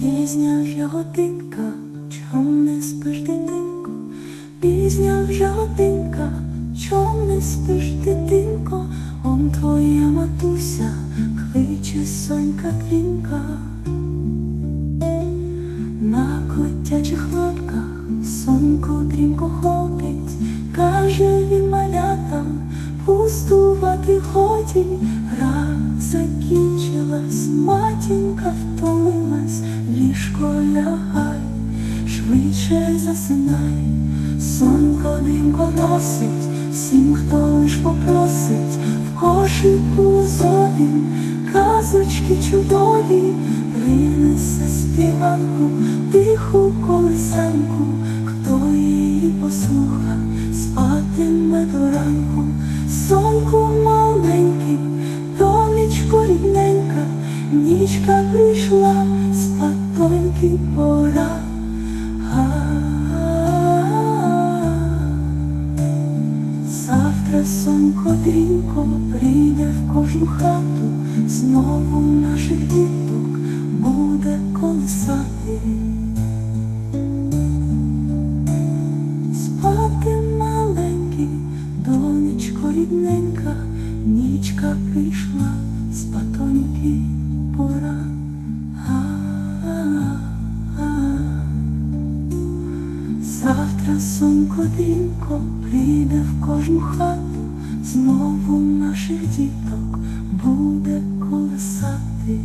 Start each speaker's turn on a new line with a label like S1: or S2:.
S1: Пізня вже годинка, чом не спиш дитинко, пізня вже годинка, чом не спиш дитинко, он твоя матуся, кличе сонька квінка. На котячих лапках соньку дрімко ходить, каже він малятам, пустувати ході, гра закінчилась, матінка втомилась, ліжко лягай, швидше засинай, сонько дрімко носить, всім, хто лиш попросить, в кошику зорі, казочки чудові, принесе співанку, тиху колисанку, хто її послуха, спатиме до ранку, нічка прийшла, спатоньки пора. Завтра сонько дрінко прийде в кожну хату, знову наших діток буде колисати. Спати маленький, донечко рідненька, нічка прийшла, Завтра сумку дрінко прийде в кожну хату, знову наших діток буде колесати.